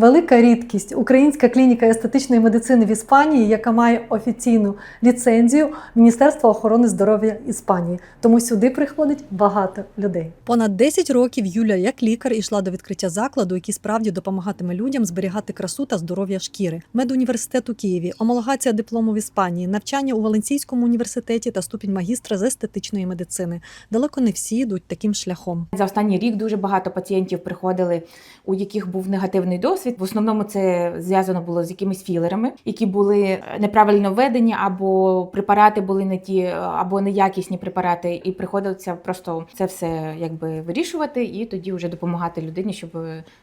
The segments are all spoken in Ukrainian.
Велика рідкість українська клініка естетичної медицини в Іспанії, яка має офіційну ліцензію Міністерства охорони здоров'я Іспанії. Тому сюди приходить багато людей. Понад 10 років Юля, як лікар, ішла до відкриття закладу, який справді допомагатиме людям зберігати красу та здоров'я шкіри. Медуніверситет у Києві, омологація диплому в Іспанії, навчання у Валенційському університеті та ступінь магістра з естетичної медицини. Далеко не всі йдуть таким шляхом. За останній рік дуже багато пацієнтів приходили, у яких був негативний досвід. В основному це зв'язано було з якимись філерами, які були неправильно введені, або препарати були не ті, або неякісні препарати. І приходилося просто це все якби вирішувати, і тоді вже допомагати людині, щоб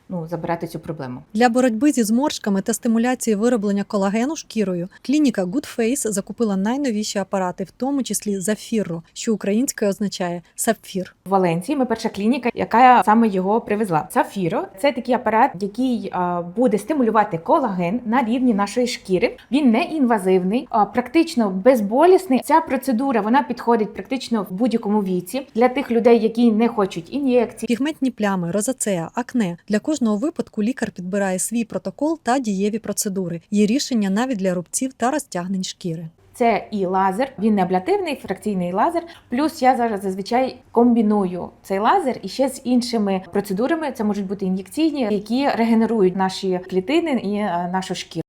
ну забирати цю проблему. Для боротьби зі зморшками та стимуляції вироблення колагену шкірою клініка Good Face закупила найновіші апарати, в тому числі Зафірро, що українською означає сапфір. В Валенції ми перша клініка, яка саме його привезла. Сафіро це такий апарат, який буде стимулювати колаген на рівні нашої шкіри. Він не інвазивний, а практично безболісний. Ця процедура вона підходить практично в будь-якому віці для тих людей, які не хочуть ін'єкцій. Пігментні плями, розацея, акне. Для кожного випадку лікар підбирає свій протокол та дієві процедури. Є рішення навіть для рубців та розтягнень шкіри. Це і лазер, він не аблятивний, фракційний лазер. Плюс я зараз зазвичай комбіную цей лазер і ще з іншими процедурами. Це можуть бути ін'єкційні, які регенерують наші клітини і е, нашу шкіру.